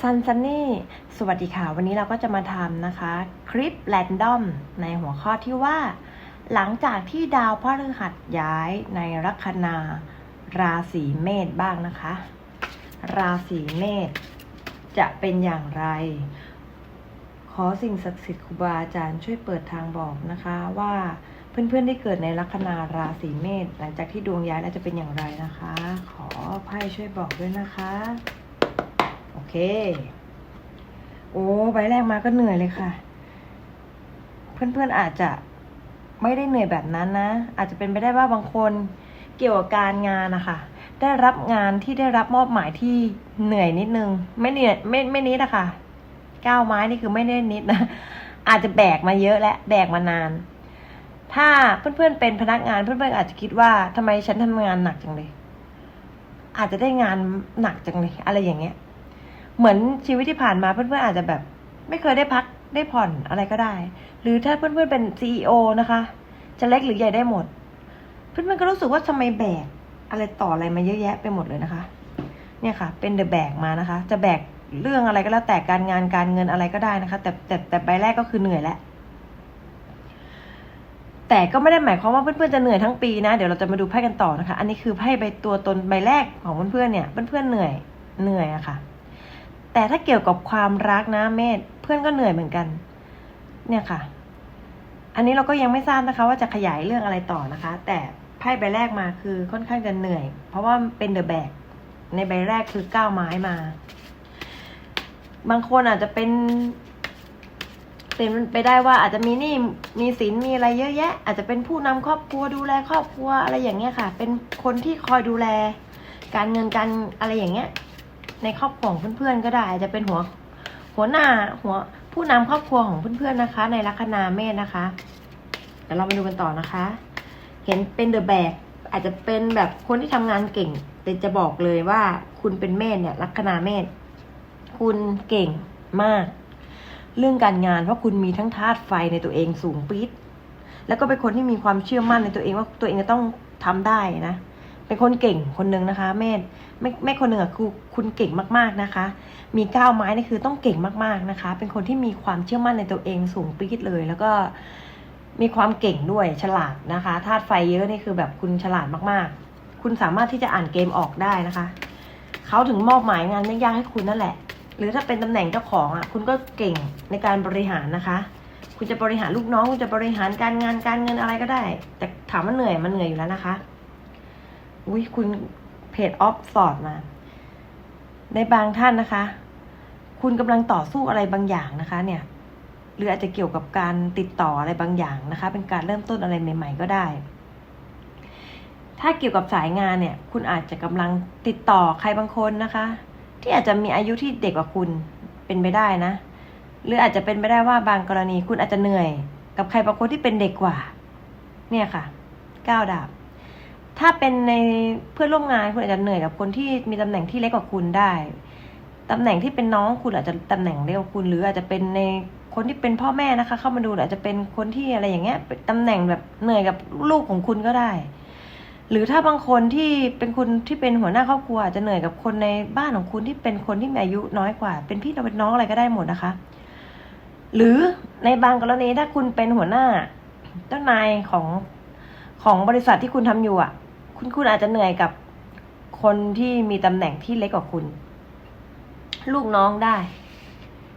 ซันซันนี่ สวัสดีค่ะ วันนี้เราก็จะมาทำนะคะ คลิปแรนดอมในหัวข้อที่ว่า หลังจากที่ดาวพฤหัสย้ายในลัคนาราศีเมษบ้างนะคะ ราศีเมษจะเป็นอย่างไร ขอสิ่งศักดิ์สิทธิ์ครูบาอาจารย์ช่วยเปิดทางบอกนะคะว่าเพื่อนๆที่เกิดในลัคนาราศีเมษหลังจากที่ดวงย้ายแล้วจะเป็นอย่างไรนะคะ ขอไพ่ช่วยบอกด้วยนะคะ เค โอ้ใบแรกมาก็เหนื่อยเลยค่ะ เพื่อนๆอาจจะไม่ได้เหนื่อยแบบนั้นนะ อาจจะเป็นไปได้ว่าบางคนเกี่ยวกับการงานนะคะ ได้รับงานที่ได้รับมอบหมายที่เหนื่อยนิดนึง ไม่เหนื่อยไม่ไม่นิดอะคะก้าวไม้นี่คือไม่ได้นิดนะ อาจจะแบกมาเยอะและแบกมานาน ถ้าเพื่อนๆเป็นพนักงานเพื่อนๆอาจจะคิดว่าทำไมฉันทำงานหนักจังเลย อาจจะได้งานหนักจังเลย อะไรอย่างเงี้ย เหมือนชีวิตที่ผ่านมาเพื่อนๆอาจจะแบบ ไม่เคยได้พักได้ผ่อนอะไรก็ได้ หรือถ้าเพื่อนๆเป็นซีอนะคะ จะเล็กหรือใหญ่ได้หมด เพื่อนๆก็รู้สึกว่าทำไมแบกอะไรต่ออะไรมาเยอะแยะไปหมดเลยนะคะ เนี่ยค่ะ เป็นเดอะแบกมานะคะ จะแบกเรื่องอะไรก็แล้วแต่การงานการเงินอะไรก็ได้นะคะ แต่แต่แต่ใบแรกก็คือเหนื่อยแล้วแต่ก็ไม่ได้หมายความว่าเพื่อนๆจะเหนื่อยทั้งปีนะ เดี๋ยวเราจะมาดูไพ่กันต่อนะคะ อันนี้คือไพ่ใบตัวตนใบแรกของเพื่อนๆเนี่ย เพื่อนๆเหนื่อย เหนื่อยอะค่ะ แต่ถ้าเกี่ยวกับความรักนะเมธเพื่อนก็เหนื่อยเหมือนกัน เนี่ยค่ะ อันนี้เราก็ยังไม่ทราบนะคะ ว่าจะขยายเรื่องอะไรต่อนะคะ แต่ไพ่ใบแรกมาคือค่อนข้างจะเหนื่อย เพราะว่าเป็นเดอะแบกในใบแรกคือก้าวไม้มา บางคนอาจจะเป็น เป็นไปได้ว่าอาจจะมีหนี้มีสินมีอะไรเยอะแยะ อาจจะเป็นผู้นำครอบครัวดูแลครอบครัวอะไรอย่างเงี้ยค่ะ เป็นคนที่คอยดูแล การเงินการอะไรอย่างเงี้ย ในครอบครัวของเพื่อนๆก็ได้อาจจะเป็นหัวหัวหน้าหัวผู้นำครอบครัวของเพื่อนๆนะคะ ในลัคนาเมษนะคะเดี๋ยวเรามาดูกันต่อนะคะ เห็นเป็นเดอะแบกอาจจะเป็นแบบคนที่ทำงานเก่ง แต่จะบอกเลยว่าคุณเป็นเมษเนี่ยลัคนาเมษคุณเก่งมาก เรื่องการงานเพราะคุณมีทั้งธาตุไฟในตัวเองสูงปี๊ดแล้วก็เป็นคนที่มีความเชื่อมั่นในตัวเองว่าตัวเองจะต้องทำได้นะ เป็นคนเก่งคนหนึ่งนะคะเมธไม่ไม่คนหนึ่งอะคือคุณเก่งมากๆนะคะ มีก้าวไม้นี่คือต้องเก่งมากๆนะคะ เป็นคนที่มีความเชื่อมั่นในตัวเองสูงปี๊ดเลย แล้วก็มีความเก่งด้วยฉลาดนะคะธาตุไฟเยอะนี่คือแบบคุณฉลาดมากๆ คุณสามารถที่จะอ่านเกมออกได้นะคะเขาถึงมอบหมายงานยากๆให้คุณนั่นแหละ หรือถ้าเป็นตำแหน่งเจ้าของอะคุณก็เก่งในการบริหารนะคะ คุณจะบริหารลูกน้องคุณจะบริหารการงานการเงินอะไรก็ได้ แต่ถามว่าเหนื่อยมันเหนื่อยอยู่แล้วนะคะ อุ้ยคุณเพจออฟสอดมา ในบางท่านนะคะ คุณกำลังต่อสู้อะไรบางอย่างนะคะ เนี่ย หรืออาจจะเกี่ยวกับการติดต่ออะไรบางอย่างนะคะ เป็นการเริ่มต้นอะไรใหม่ ๆ ก็ได้ ถ้าเกี่ยวกับสายงานเนี่ย คุณอาจจะกำลังติดต่อใครบางคนนะคะ ที่อาจจะมีอายุที่เด็กกว่าคุณเป็นไปได้นะ หรืออาจจะเป็นไปได้ว่าบางกรณีคุณอาจจะเหนื่อย กับใครบางคนที่เป็นเด็กกว่า เนี่ยค่ะก้าวดาบ ถ้าเป็นในเพื่อนร่วมงานคุณอาจจะเหนื่อยกับคนที่มีตำแหน่งที่เล็กกว่าคุณได้ตำแหน่งที่เป็นน้องคุณอาจจะตำแหน่งเล็กกว่าคุณ หรืออาจจะเป็นในคนที่เป็นพ่อแม่นะคะ เข้ามาดูอาจจะเป็นคนที่อะไรอย่างเงี้ยตำแหน่งแบบเหนื่อยกับลูกของคุณก็ได้ หรือถ้าบางคนที่เป็นคุณที่เป็นหัวหน้าครอบครัวอาจจะเหนื่อยกับคนในบ้านของคุณที่เป็นคนที่มีอายุน้อยกว่า เป็นพี่เราเป็นน้องอะไรก็ได้หมดนะคะ หรือในบางกรณีถ้าคุณเป็นหัวหน้าเจ้านายของของบริษัทที่คุณทำอยู่อะ คุณอาจจะเหนื่อยกับคนที่มีตำแหน่งที่เล็กกว่าคุณ ลูกน้องได้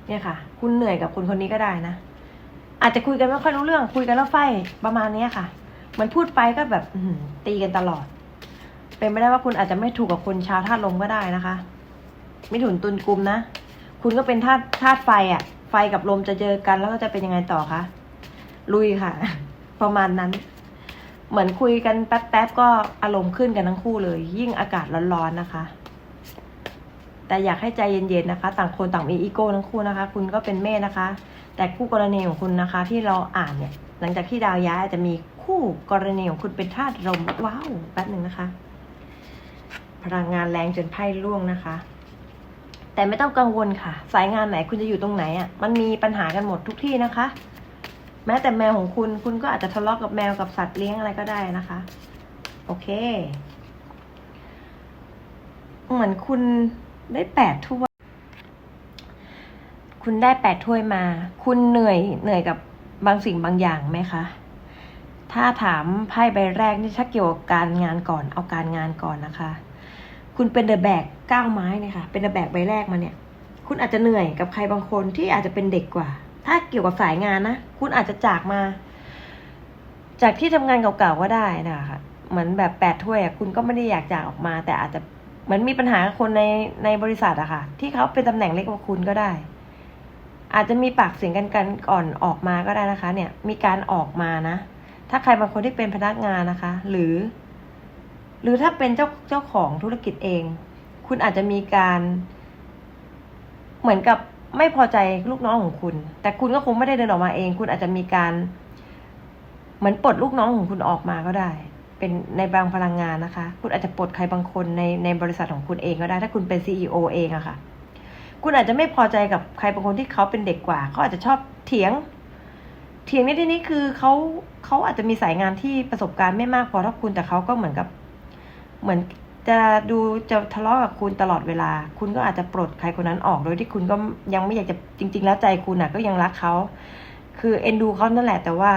เนี่ยค่ะ คุณเหนื่อยกับคนคนนี้ก็ได้นะอาจจะคุยกันไม่ค่อยรู้เรื่อง คุยกันแล้วไฟประมาณเนี้ยค่ะเหมันพูดไปก็แบบตีกันตลอด เป็นไม่ได้ว่าคุณอาจจะไม่ถูกกับคนชาวธาตุลมก็ได้นะคะไม่ถุนตุนกลุมนะคุณก็เป็นธาตุธาตุไฟอะ่ะ ไฟกับลมจะเจอกันแล้วก็จะเป็นยังไงต่อคะลุยค่ะ ประมาณนั้น เหมือนคุยกันแป๊บๆก็อารมณ์ขึ้นกันทั้งคู่เลย ยิ่งอากาศร้อนๆนะคะ แต่อยากให้ใจเย็นๆนะคะ ต่างคนต่างมีอีโก้ทั้งคู่นะคะ คุณก็เป็นเมษนะคะ แต่คู่กรณีของคุณนะคะ ที่เราอ่านเนี่ย หลังจากที่ดาวย้ายอาจจะมีคู่กรณีของคุณเป็นธาตุลมว้าวแป๊บหนึ่งนะคะ พลังงานแรงจนไพ่ร่วงนะคะ แต่ไม่ต้องกังวลค่ะ สายงานไหนคุณจะอยู่ตรงไหนอะ่ะมันมีปัญหากันหมดทุกที่นะคะ แม้แต่แมวของคุณ คุณก็อาจจะทะเลาะกับแมวกับสัตว์เลี้ยงอะไรก็ได้นะคะ โอเค เหมือนคุณได้แปดถ้วย คุณได้แปดถ้วยมา คุณเหนื่อยเหนื่อยกับบางสิ่งบางอย่างไหมคะ ถ้าถามไพ่ใบแรกนี่ถ้าเกี่ยวกับการงานก่อน เอาการงานก่อนนะคะ คุณเป็นเดอะแบกก้าวไม้เนี่ยค่ะ เป็นเดอะแบกใบแรกมาเนี่ย คุณอาจจะเหนื่อยกับใครบางคนที่อาจจะเป็นเด็กกว่า ถ้าเกี่ยวกับสายงานนะคุณอาจจะจากมา จากที่ทำงานเก่าๆก็ได้นะคะเหมือนแบบแปดถ้วยคุณก็ไม่ได้อยากจากออกมา แต่อาจจะเหมือนมีปัญหาคนในในบริษัทอะค่ะ ที่เขาเป็นตำแหน่งเล็กกว่าคุณก็ได้ อาจจะมีปากเสียงกันกันก่อนออกมาก็ได้นะคะ เนี่ย มีการออกมานะถ้าใครบางคนที่เป็นพนักงานนะคะ หรือ หรือถ้าเป็นเจ้าเจ้าของธุรกิจเอง คุณอาจจะมีการ เหมือนกับ ไม่พอใจลูกน้องของคุณ แต่คุณก็คงไม่ได้เดินออกมาเอง คุณอาจจะมีการ เหมือนปลดลูกน้องของคุณออกมาก็ได้ เป็นในบางพลังงานนะคะ คุณอาจจะปลดใครบางคนในในบริษัทของคุณเองก็ได้ ถ้าคุณเป็นซีอเองอะค่ะ คุณอาจจะไม่พอใจกับใครบางคนที่เขาเป็นเด็กกว่า เขาอาจจะชอบเถียง เถียงในที่นี้คือเขาเขาอาจจะมีสายงานที่ประสบการณ์ไม่มากพอเท่าคุณแต่เขาก็เหมือนกับเหมือน จะดูจะทะเลาะกับคุณตลอดเวลา คุณก็อาจจะปลดใครคนนั้นออกโดยที่คุณก็ยังไม่อยากจะจริง ๆ แล้วใจคุณน่ะก็ยังรักเขาคือเอ็นดูเขานั่นแหละ แต่ว่า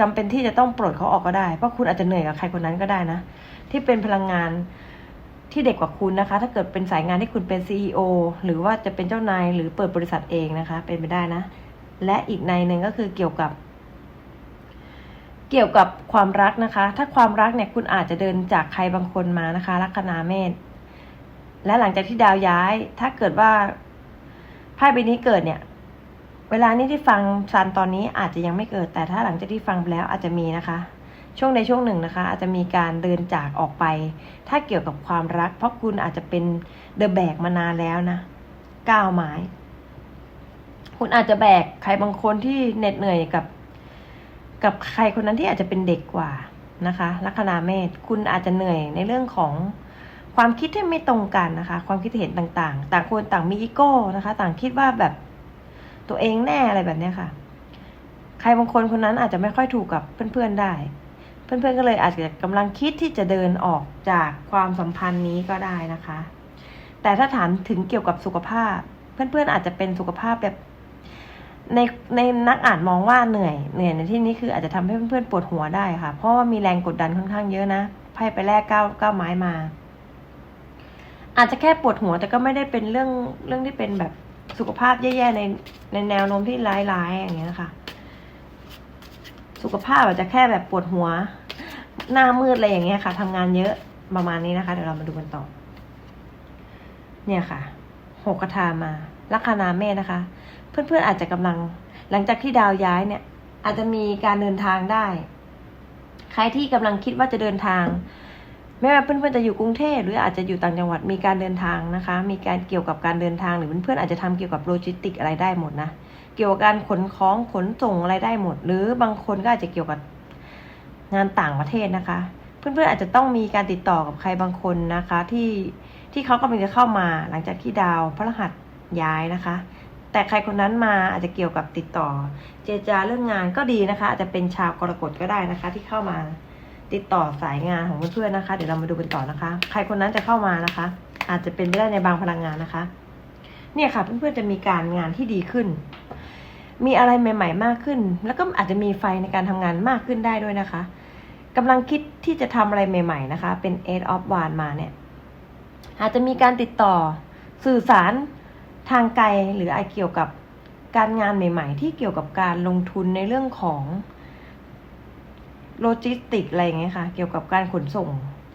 จำเป็นที่จะต้องปลดเขาออกก็ได้เพราะคุณอาจจะเหนื่อยกับใครคนนั้นก็ได้นะ ที่เป็นพลังงานที่เด็กกว่าคุณนะคะ ถ้าเกิดเป็นสายงานที่คุณเป็นซีอหรือว่าจะเป็นเจ้านายหรือเปิดบริษัทเองนะคะ เป็นไปได้นะ และอีกในหนึ่งก็คือเกี่ยวกับ เกี่ยวกับความรักนะคะ ถ้าความรักเนี่ยคุณอาจจะเดินจากใครบางคนมานะคะลัคนาเมษและหลังจากที่ดาวย้าย ถ้าเกิดว่าไพ่ใบนี้เกิดเนี่ย เวลานี้ที่ฟังซันตอนนี้อาจจะยังไม่เกิด แต่ถ้าหลังจากที่ฟังไปแล้วอาจจะมีนะคะ ช่วงในช่วงหนึ่งนะคะ อาจจะมีการเดินจากออกไป ถ้าเกี่ยวกับความรัก เพราะคุณอาจจะเป็นเดอะแบกมานานแล้วนะก้าวไม้คุณอาจจะแบกใครบางคนที่เหน็ดเหนื่อยกับ กับใครคนนั้นที่อาจจะเป็นเด็กกว่านะคะลัคนาเมษคุณอาจจะเหนื่อยในเรื่องของความคิดที่ไม่ตรงกันนะคะ ความคิดเห็นต่างๆ ต่างคนต่างมีอีโก้นะคะ ต่างคิดว่าแบบตัวเองแน่อะไรแบบนี้ค่ะ ใครบางคนคนนั้นอาจจะไม่ค่อยถูกกับเพื่อนๆได้ เพื่อนๆก็เลยอาจจะกำลังคิดที่จะเดินออกจากความสัมพันธ์นี้ก็ได้นะคะ แต่ถ้าถามถึงเกี่ยวกับสุขภาพ เพื่อนๆอาจจะเป็นสุขภาพแบบ ในในนักอ่านมองว่าเหนื่อยเหนื่อยในที่นี้คืออาจจะทำให้เพื่อนๆปวดหัวได้ค่ะ เพราะว่ามีแรงกดดันค่อนข้างเยอะนะไพ่ไปแรกเก้าเก้าไม้มา อาจจะแค่ปวดหัวแต่ก็ไม่ได้เป็นเรื่องเรื่องที่เป็นแบบสุขภาพแย่ๆในในแนวโน้มที่ร้ายๆอย่างเงี้ยค่ะ สุขภาพอาจจะแค่แบบปวดหัว หน้ามืดอะไรอย่างเงี้ยค่ะทำงานเยอะประมาณนี้นะคะ เดี๋ยวเรามาดูกันต่อ เนี่ยค่ะหกกระทามาลัคนาเมษนะคะ เพื่อนๆอาจจะกำลัง หลังจากที่ดาวย้ายเนี่ย อาจจะมีการเดินทางได้ ใครที่กำลังคิดว่าจะเดินทาง ไม่ว่าเพื่อนๆจะอยู่กรุงเทพหรืออาจจะอยู่ต่างจังหวัดมีการเดินทางนะคะ มีการเกี่ยวกับการเดินทางหรือเพื่อนๆอาจจะทำเกี่ยวกับโลจิสติกอะไรได้หมดนะเกี่ยวกับการขนของขนส่งอะไรได้หมด หรือบางคนก็อาจจะเกี่ยวกับงานต่างประเทศนะคะ เพื่อนๆอาจจะต้องมีการติดต่อกับใครบางคนนะคะ ที่ที่เขากำลังจะเข้ามาหลังจากที่ดาวพระรหัสย้ายนะคะ แต่ใครคนนั้นมาอาจจะเกี่ยวกับติดต่อ เจจาเรื่องงานก็ดีนะคะ อาจจะเป็นชาวกรกฎก็ได้นะคะ ที่เข้ามาติดต่อสายงานของเพื่อนๆนะคะ เดี๋ยวเรามาดูกันต่อนะคะ ใครคนนั้นจะเข้ามานะคะ อาจจะเป็นไปได้ในบางพลังงานนะคะ เนี่ยค่ะเพื่อนๆจะมีการงานที่ดีขึ้น มีอะไรใหม่ ๆ มากขึ้น แล้วก็อาจจะมีไฟในการทำงานมากขึ้นได้ด้วยนะคะกำลังคิดที่จะทำอะไรใหม่ ๆ นะคะ เป็น Eight of w a n d มาเนี่ยอาจจะมีการติดต่อสื่อสาร ทางไกลหรืออเกี่ยวกับการงานใหม่ ๆ ที่เกี่ยวกับการลงทุนในเรื่องของโลจิสติกอะไรอย่างเงี้ยค่ะ เกี่ยวกับการขนส่ง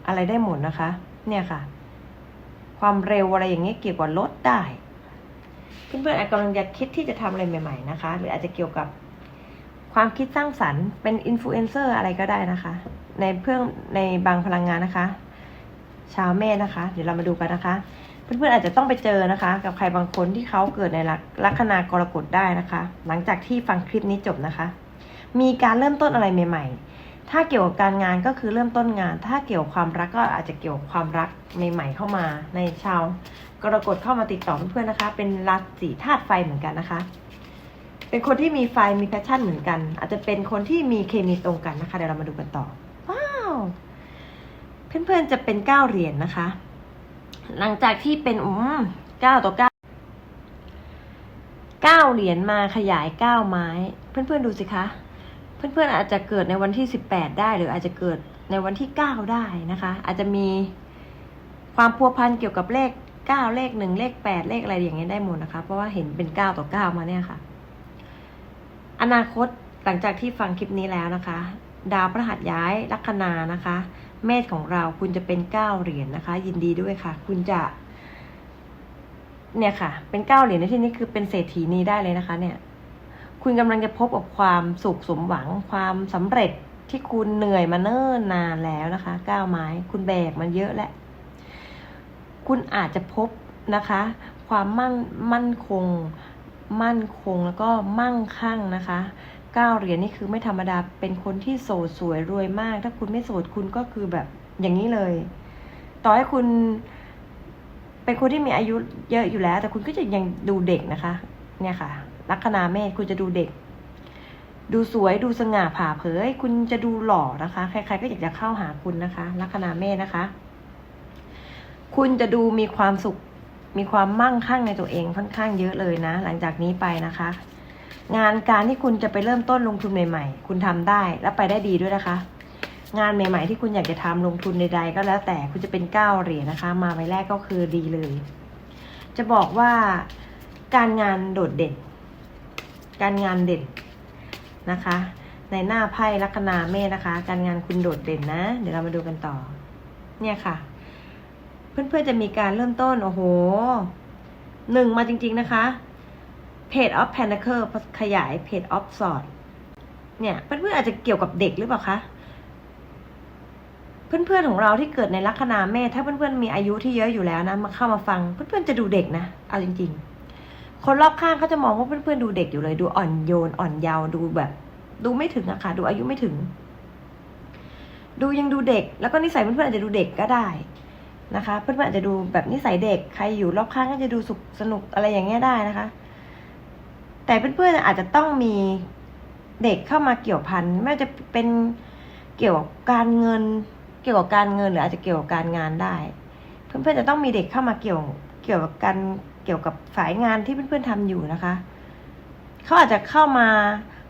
อะไรได้หมดนะคะ เนี่ยค่ะ ความเร็วอะไรอย่างเงี้ยเกี่ยวกับรถได้เพื่อนๆอาจกำลังจะคิดที่จะทำอะไรใหม่ ๆ นะคะ หรืออาจจะเกี่ยวกับความคิดสร้างสรรค์เป็นอินฟลูเอนเซอร์อะไรก็ได้นะคะ ในเพื่อในบางพลังงานนะคะ ชาวเมษนะคะ เดี๋ยวเรามาดูกันนะคะ เพื่อนๆอาจจะต้องไปเจอนะคะ กับใครบางคนที่เขาเกิดในลัคนากรกฎได้นะคะ หลังจากที่ฟังคลิปนี้จบนะคะ มีการเริ่มต้นอะไรใหม่ ๆ ถ้าเกี่ยวกับการงานก็คือเริ่มต้นงาน ถ้าเกี่ยวกับความรักก็อาจจะเกี่ยวกับความรักใหม่ ๆ เข้ามา ในชาว กรกฎเข้ามาติดต่อเพื่อนๆนะคะ เป็นราศีธาตุไฟเหมือนกันนะคะ เป็นคนที่มีไฟมีแพชชั่นเหมือนกัน อาจจะเป็นคนที่มีเคมีตรงกันนะคะเดี๋ยวเรามาดูกันต่อว้าวเพื่อนๆจะเป็นเก้าเหรียญนะคะ หลังจากที่เป็นอืมเก้าต่อเก้าเก้าเหรียญมาขยายเก้าไม้ เพื่อนๆดูสิคะ เพื่อนๆอาจจะเกิดในวันที่สิบแปดได้หรืออาจจะเกิดในวันที่เก้าได้นะคะ อาจจะมีความพัวพันเกี่ยวกับเลขเก้าเลขหนึ่งเลขแปดเลขอะไรอย่างเงี้ยได้หมดนะคะ เพราะว่าเห็นเป็นเก้าต่อเก้ามาเนี่ยค่ะ อนาคตหลังจากที่ฟังคลิปนี้แล้วนะคะ ดาวพระหัสย้ายลัคนานะคะ เมษของเราคุณจะเป็นเก้าเหรียญนะคะ ยินดีด้วยค่ะ คุณจะ เนี่ยค่ะ เป็นเก้าเหรียญในที่นี้คือเป็นเศรษฐีนี้ได้เลยนะคะ เนี่ย คุณกำลังจะพบกับความสุขสมหวังความสำเร็จที่คุณเหนื่อยมาเนิ่นนานแล้วนะคะก้าวไม้ คุณแบกมันเยอะแล้วคุณอาจจะพบนะคะ ความมั่นมั่นคง มั่นคงแล้วก็มั่งคั่งนะคะ เก้าเหรียญนี่คือไม่ธรรมดา เป็นคนที่โสดสวยรวยมาก ถ้าคุณไม่โสดคุณก็คือแบบอย่างนี้เลย ต่อให้คุณ เป็นคนที่มีอายุเยอะอยู่แล้ว แต่คุณก็จะยังดูเด็กนะคะ เนี่ยค่ะ ลัคนาเมษคุณจะดูเด็ก ดูสวยดูสง่าผ่าเผย คุณจะดูหล่อนะคะ ใครๆก็อยากจะเข้าหาคุณนะคะ ลัคนาเมษนะคะ คุณจะดูมีความสุข มีความมั่งคั่งในตัวเองค่อนข้างเยอะเลยนะ หลังจากนี้ไปนะคะ งานการที่คุณจะไปเริ่มต้นลงทุนใหม่ ๆ คุณทำได้และไปได้ดีด้วยนะคะ งานใหม่ ๆ ที่คุณอยากจะทำลงทุนใดๆก็แล้วแต่คุณจะเป็นเก้าเหรียญนะคะ มาใบแรกก็คือดีเลย จะบอกว่าการงานโดดเด่น การงานเด่นนะคะ ในหน้าไพ่ลัคนาเมษนะคะ การงานคุณโดดเด่นนะ เดี๋ยวเรามาดูกันต่อ เนี่ยค่ะ เพื่อนๆจะมีการเริ่มต้นโอ้โหหนึ่งมาจริง ๆนะคะ Page of Pentacle ขยาย Page of Swords เนี่ยเพื่อนๆอาจจะเกี่ยวกับเด็กหรือเปล่าคะเพื่อนๆของเราที่เกิดในลัคนาเมษถ้าเพื่อนๆมีอายุที่เยอะอยู่แล้วนะมาเข้ามาฟัง เพื่อนๆจะดูเด็กนะเอาจริง ๆ คนรอบข้างเขาจะมองว่าเพื่อนๆดูเด็กอยู่เลย ดูอ่อนโยนอ่อนเยาว์ดูแบบ ดูไม่ถึงอะค่ะดูอายุไม่ถึง ดูยังดูเด็ก แล้วก็นิสัยเพื่อนๆอาจจะดูเด็กก็ได้นะคะ เพื่อนๆอาจจะดูแบบนิสัยเด็กใครอยู่รอบข้างก็จะดูสุขสนุกอะไรอย่างเงี้ยได้นะคะ แต่เพื่อนๆอาจจะต้องมีเด็กเข้ามาเกี่ยวพันไม่ว่าจะเป็นเกี่ยวกับการเงิน เกี่ยวกับการเงินหรืออาจจะเกี่ยวกับการงานได้ เพื่อนๆจะต้องมีเด็กเข้ามาเกี่ยวเกี่ยวกับการเกี่ยวกับสายงานที่เพื่อนๆทำอยู่นะคะเขาอาจจะเข้ามา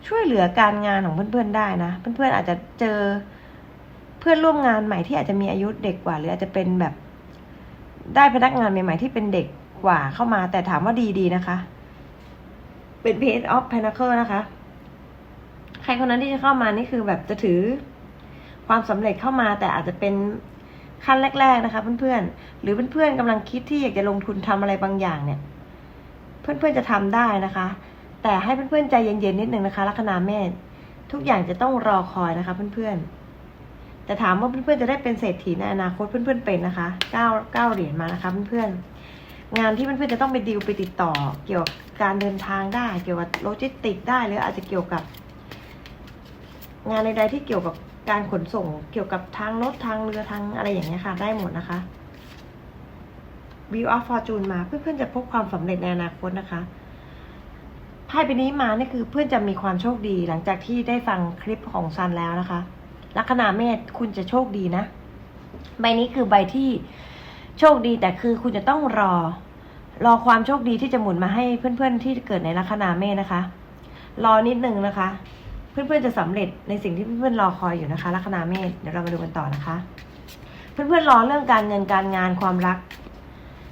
ช่วยเหลือการงานของเพื่อนๆได้นะ เพื่อนๆอาจจะเจอเพื่อนร่วมงานใหม่ที่อาจจะมีอายุเด็กกว่า หรืออาจจะเป็นแบบได้พนักงานใหม่ๆที่เป็นเด็กกว่าเข้ามา แต่ถามว่าดีๆนะคะ เป็น Page of Pentacle นะคะ ใครคนนั้นที่จะเข้ามานี่คือแบบจะถือความสำเร็จเข้ามาแต่อาจจะเป็นขั้นแรก ๆ นะคะ เพื่อนๆ หรือเพื่อนๆกำลังคิดที่อยากจะลงทุนทำอะไรบางอย่างเนี่ย เพื่อนๆจะทำได้นะคะ แต่ให้เพื่อนๆใจเย็นๆนิดนึงนะคะลัคนาเมษทุกอย่างจะต้องรอคอยนะคะ เพื่อนๆแต่ถามว่าเพื่อนๆจะได้เป็นเศรษฐีในอนาคตเพื่อนๆเป็นนะคะเก้าเก้าเหรียญมานะคะเพื่อนๆ งานที่เพื่อนๆจะต้องไปดีลไปติดต่อ เกี่ยวกับการเดินทางได้ เกี่ยวกับโลจิสติกได้หรืออาจจะเกี่ยวกับ งานใดๆที่เกี่ยวกับการขนส่ง เกี่ยวกับทางรถทางเรือทางอะไรอย่างเงี้ยค่ะ ได้หมดนะคะ View of Fortune มาเพื่อนๆจะพบความสำเร็จในอนาคตนะคะไพ่ใบนี้มานี่คือเพื่อนจะมีความโชคดีหลังจากที่ได้ฟังคลิปของซันแล้วนะคะลัคนาเมษคุณจะโชคดีนะ ใบนี้คือใบที่ โชคดีแต่คือคุณจะต้องรอ รอความโชคดีที่จะหมุนมาให้เพื่อนๆที่เกิดในลัคนาเมษนะคะ รอนิดนึงนะคะ เพื่อนๆจะสำเร็จในสิ่งที่เพื่อนๆรอคอยอยู่นะคะ ลัคนาเมษเดี๋ยวเรามาดูกันต่อนะคะ เพื่อนๆรอเรื่องการเงินการงานความรัก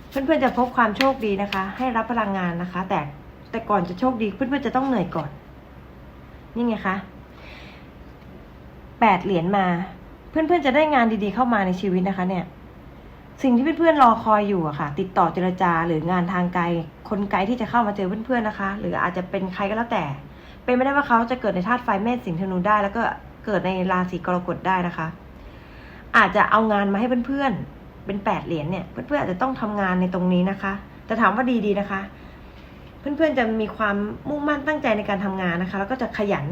เพื่อนๆจะพบความโชคดีนะคะ ให้รับพลังงานนะคะ แต่แต่ก่อนจะโชคดีเพื่อนๆจะต้องเหนื่อยก่อนนี่ไงคะแปดเหรียญมา เพื่อนๆจะได้งานดีๆเข้ามาในชีวิตนะคะ เนี่ย สิ่งที่เพื่อนๆรอคอยอยู่อะค่ะ ติดต่อเจรจาหรืองานทางไกล คนไกลที่จะเข้ามาเจอเพื่อนๆนะคะ หรืออาจจะเป็นใครก็แล้วแต่ เป็นไม่ได้ว่าเขาจะเกิดในธาตุไฟเมษสิงห์ธนูได้ แล้วก็เกิดในราศีกรกฎได้นะคะ อาจจะเอางานมาให้เพื่อนๆเป็นแปดเหรียญเนี่ย เพื่อนๆอาจจะต้องทำงานในตรงนี้นะคะแต่ถามว่าดีๆนะคะ เพื่อนๆจะมีความมุ่งมั่นตั้งใจในการทำงานนะคะ แล้วก็จะขยัน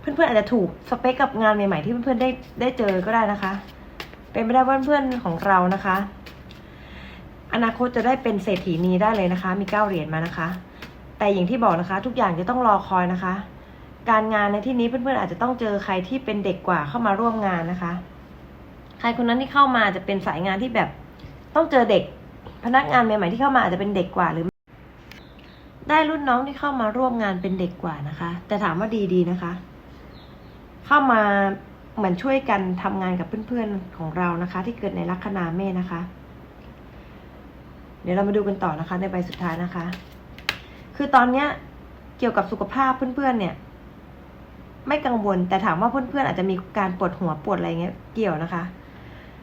เพื่อนๆอาจจะถูกสเปคกับงานใหม่ๆที่เพื่อนๆได้ได้เจอก็ได้นะคะ เป็นไม่ได้ว่าเพื่อนๆของเรานะคะ อนาคตจะได้เป็นเศรษฐีนีได้เลยนะคะ มีเก้าเหรียญมานะคะ แต่อย่างที่บอกนะคะ ทุกอย่างจะต้องรอคอยนะคะ การงานในที่นี้เพื่อนๆอาจจะต้องเจอใครที่เป็นเด็กกว่าเข้ามาร่วมงานนะคะ ใครคนนั้นที่เข้ามาจะเป็นสายงานที่แบบ ต้องเจอเด็กพนักงานใหม่ๆที่เข้ามาอาจจะเป็นเด็กกว่าหรือ ได้รุ่นน้องที่เข้ามาร่วมงานเป็นเด็กกว่านะคะ แต่ถามว่าดีดีนะคะ เข้ามา เหมือนช่วยกันทำงานกับเพื่อนๆของเรานะคะ ที่เกิดในลัคนาเมษนะคะ เดี๋ยวเรามาดูกันต่อนะคะ ในใบสุดท้ายนะคะ คือตอนเนี้ยเกี่ยวกับสุขภาพเพื่อนๆเนี่ย ไม่กังวลแต่ถามว่าเพื่อนๆอาจจะมีการปวดหัวปวดอะไรเงี้ยเกี่ยวนะคะ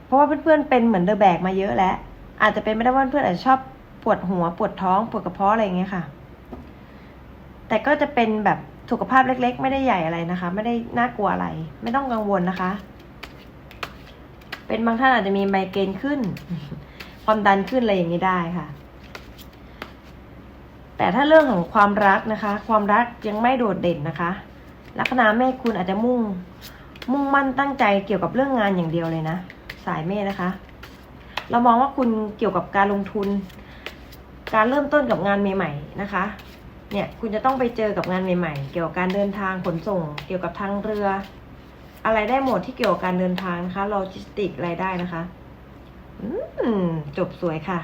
เพราะว่าเพื่อนๆเป็นเหมือนเดอะแบกมาเยอะแล้ว อาจจะเป็นไม่ได้ว่าเพื่อนๆอาจจะชอบปวดหัวปวดท้องปวดกระเพาะอะไรเงี้ยค่ะ แต่ก็จะเป็นแบบ สุขภาพเล็กๆ ไม่ได้ใหญ่อะไรนะคะ ไม่ได้น่ากลัวอะไร ไม่ต้องกังวลนะคะ เป็นบางท่านอาจจะมีไมเกรนขึ้น ความดันขึ้นอะไรอย่างนี้ได้ค่ะ แต่ถ้าเรื่องของความรักนะคะ ความรักยังไม่โดดเด่นนะคะลัคนาเมษคุณอาจจะมุ่ง มุ่งมั่นตั้งใจเกี่ยวกับเรื่องงานอย่างเดียวเลยนะ สายเมษนะคะ เรามองว่าคุณเกี่ยวกับการลงทุน การเริ่มต้นกับงานใหม่ ๆ นะคะ เนี่ยคุณจะต้องไปเจอกับงานใหม่ ๆ เกี่ยวกับการเดินทางขนส่ง เกี่ยวกับทางเรือ อะไรได้หมดที่เกี่ยวกับการเดินทางนะคะโลจิสติกอะไรได้นะคะอืจบสวยค่ะ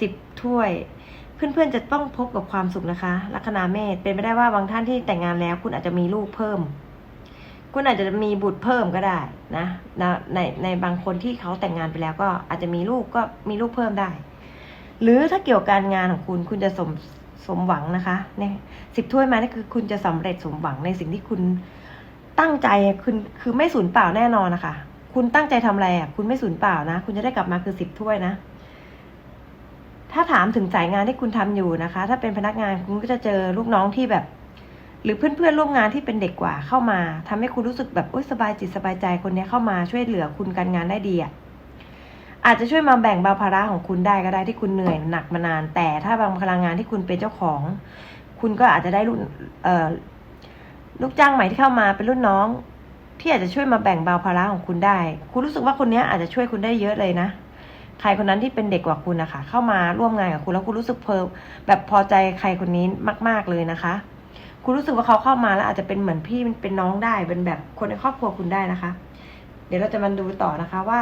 สิบถ้วย เพื่อนๆจะต้องพบกับความสุขนะคะ ลัคนาเมษเป็นไปได้ว่าบางท่านที่แต่งงานแล้ว คุณอาจจะมีลูกเพิ่ม คุณอาจจะมีบุตรเพิ่มก็ได้นะนะในในบางคนที่เขาแต่งงานไปแล้วก็อาจจะมีลูกก็มีลูกเพิ่มได้ หรือถ้าเกี่ยวกับการงานของคุณคุณจะสม สมหวังนะคะเนี่ยสิบถ้วยมานี่คือคุณจะสำเร็จสมหวังในสิ่งที่คุณตั้งใจคุณคือไม่สูญเปล่าแน่นอนนะคะ คุณตั้งใจทำอะไรอะคุณไม่สูญเปล่านะ คุณจะได้กลับมาคือสิบถ้วยนะ ถ้าถามถึงสายงานที่คุณทำอยู่นะคะ ถ้าเป็นพนักงานคุณก็จะเจอลูกน้องที่แบบ หรือเพื่อนๆร่วมงานที่เป็นเด็กกว่าเข้ามาทำให้คุณรู้สึกแบบอุยสบายจิตสบายใจคนนี้เข้ามาช่วยเหลือคุณการงานได้ดีอะ อาจจะช่วยมาแบ่งเบาภาระของคุณได้ก็ได้ที่คุณเหนื่อยหนักมานาน แต่ถ้าบางพลังงานที่คุณเป็นเจ้าของ คุณก็อาจจะได้รุ่นเออลูกจ้างใหม่ที่เข้ามาเป็นรุ่นน้อง ที่อาจจะช่วยมาแบ่งเบาภาระของคุณได้ คุณรู้สึกว่าคนนี้อาจจะช่วยคุณได้เยอะเลยนะใครคนนั้นที่เป็นเด็กกว่าคุณนะคะ เข้ามาร่วมงานกับคุณแล้วคุณรู้สึกเพอแบบพอใจใครคนนี้มาก ๆเลยนะคะ คุณรู้สึกว่าเขาเข้ามาแล้วอาจจะเป็นเหมือนพี่เป็นน้องได้เป็นแบบคนในครอบครัวคุณได้นะคะ เดี๋ยวเราจะมาดูต่อนะคะว่า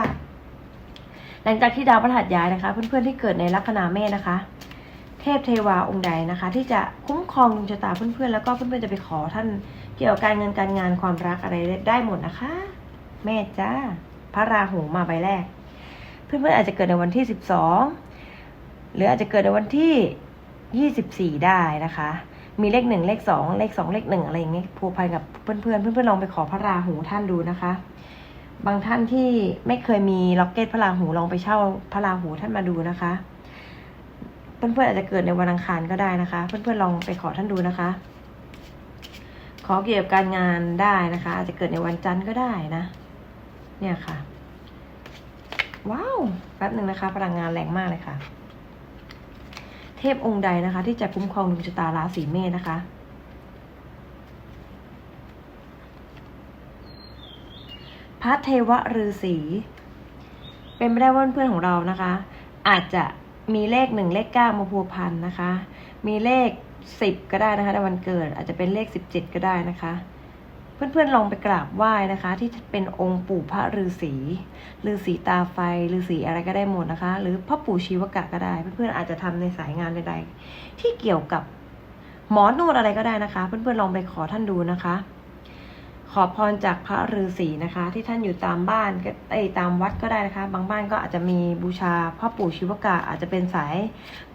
หลังจากที่ดาวพฤหัสย้ายนะคะ เพื่อนๆที่เกิดในลัคนาเมษนะคะ เทพเทวาองค์ใดนะคะ ที่จะคุ้มครองดวงชะตาเพื่อนๆแล้วก็เพื่อนๆจะไปขอท่านเกี่ยวกับการเงินการงานความรักอะไรได้หมดนะคะ เมษจ้าพระราหูมาใบแรก เพื่อนๆอาจจะเกิดในวันที่สิบสองหรืออาจจะเกิดในวันที่ยี่สิบสี่ได้นะคะ มีเลขหนึ่งเลขสองเลขสองเลขหนึ่งอะไรอย่างเงี้ยผูกพันกับเพื่อนๆเพื่อนๆลองไปขอพระราหูท่านดูนะคะ บางท่านที่ไม่เคยมีล็อกเก็ตพระราหูลองไปเช่าพระราหูท่านมาดูนะคะ เพื่อนๆอาจจะเกิดในวันอังคารก็ได้นะคะ เพื่อนๆลองไปขอท่านดูนะคะ ขอเกี่ยวกับการงานได้นะคะ อาจจะเกิดในวันจันทร์ก็ได้นะ เนี่ยค่ะ ว้าวแป๊บหนึ่งนะคะ พลังงานแรงมากเลยค่ะ เทพองค์ใดนะคะ ที่จะคุ้มครองดวงชะตาราศีเมษนะคะ พระเทวฤาษีเป็นไม่ได้ว่าเพื่อนของเรานะคะ อาจจะมีเลขหนึ่งเลขเก้ามาพัวพันนะคะ มีเลขสิบก็ได้นะคะในวันเกิด อาจจะเป็นเลขสิบเจ็ดก็ได้นะคะ เพื่อนๆลองไปกราบไหว้นะคะ ที่เป็นองค์ปู่พระฤาษีฤาษีตาไฟฤาษีอะไรก็ได้หมดนะคะ หรือพ่อปู่ชีวกะก็ได้ เพื่อนๆอาจจะทำในสายงานใดๆที่เกี่ยวกับหมอนวดอะไรก็ได้นะคะ เพื่อนๆลองไปขอท่านดูนะคะ ขอพรจากพระฤาษีนะคะ ที่ท่านอยู่ตามบ้านก็เอ้ตามวัดก็ได้นะคะ บางบ้านก็อาจจะมีบูชาพ่อปู่ชิวกะอาจจะเป็นสาย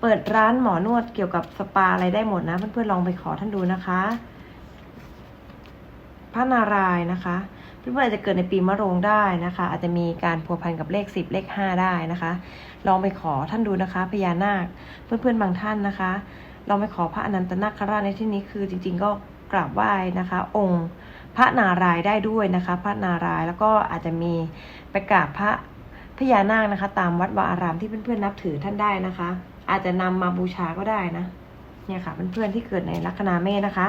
เปิดร้านหมอนวดเกี่ยวกับสปาอะไรได้หมดนะ เพื่อนๆลองไปขอท่านดูนะคะ พระนารายณ์นะคะ เพื่อนๆอาจจะเกิดในปีมะโรงได้นะคะ อาจจะมีการพัวพันกับเลขสิบเลขห้าได้นะคะ ลองไปขอท่านดูนะคะพญานาคเพื่อนๆบางท่านนะคะลองไปขอพระอนันตนาคราชในที่นี้คือจริง ๆ ก็กราบไหว้นะคะ องค์ ระนารายได้ด้วยนะคะ พระนารายแล้วก็อาจจะมีไปกราบพระพญานาคนะคะ ตามวัดวาอารามที่เพื่อนๆนับถือท่านได้นะคะ อาจจะนำมาบูชาก็ได้นะ เนี่ยค่ะเพื่อนๆที่เกิดในลัคนาเมษนะคะ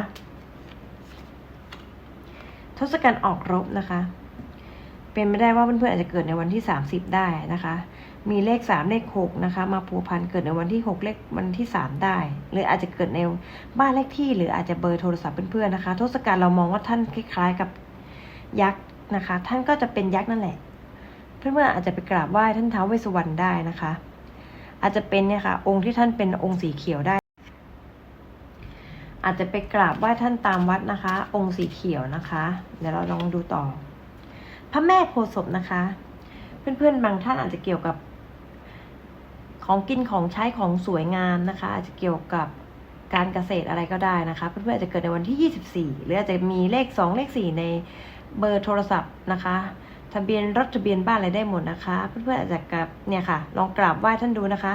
ทศกัณฐ์ออกรบนะคะ เป็นไม่ได้ว่าเพื่อนๆอาจจะเกิดในวันที่ 30 ได้นะคะ มีเลข 3 เลข 6 นะคะ มาผูกพันเกิดในวันที่ 6 เลขวันที่ 3 ได้ หรืออาจจะเกิดในบ้านเลขที่ หรืออาจจะเบอร์โทรศัพท์เพื่อนๆนะคะ ทศกัณฐ์เรามองว่าท่านคล้ายๆกับยักษ์นะคะ ท่านก็จะเป็นยักษ์นั่นแหละ เพื่อนๆอาจจะไปกราบไหว้ท่านท้าวเวสสุวรรณได้นะคะ อาจจะเป็นเนี่ยค่ะ องค์ที่ท่านเป็นองค์สีเขียวได้ อาจจะไปกราบไหว้ท่านตามวัดนะคะ องค์สีเขียวนะคะ เดี๋ยวเราลองดูต่อ พระแม่โพศพนะคะเพื่อนๆ บางท่านอาจจะเกี่ยวกับ ของกินของใช้ของสวยงามนะคะ อาจจะเกี่ยวกับการเกษตรอะไรก็ได้นะคะ เพื่อนๆอาจจะเกิดในวันที่ 24 หรืออาจจะมีเลข 2 เลข 4 ในเบอร์โทรศัพท์นะคะ ทะเบียนรถทะเบียนบ้านอะไรได้หมดนะคะ เพื่อนๆอาจจะกับเนี่ยค่ะ ลองกราบไหว้ท่านดูนะคะ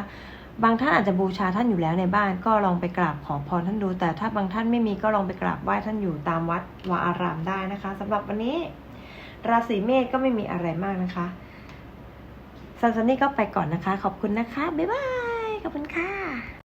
บางท่านอาจจะบูชาท่านอยู่แล้วในบ้าน ก็ลองไปกราบขอพรท่านดู แต่ถ้าบางท่านไม่มีก็ลองไปกราบไหว้ท่านอยู่ตามวัดวาอารามได้นะคะสำหรับวันนี้ ราศีเมษก็ไม่มีอะไรมากนะคะ สันซันนี่ก็ไปก่อนนะคะ ขอบคุณนะคะ บ๊ายบาย ขอบคุณค่ะ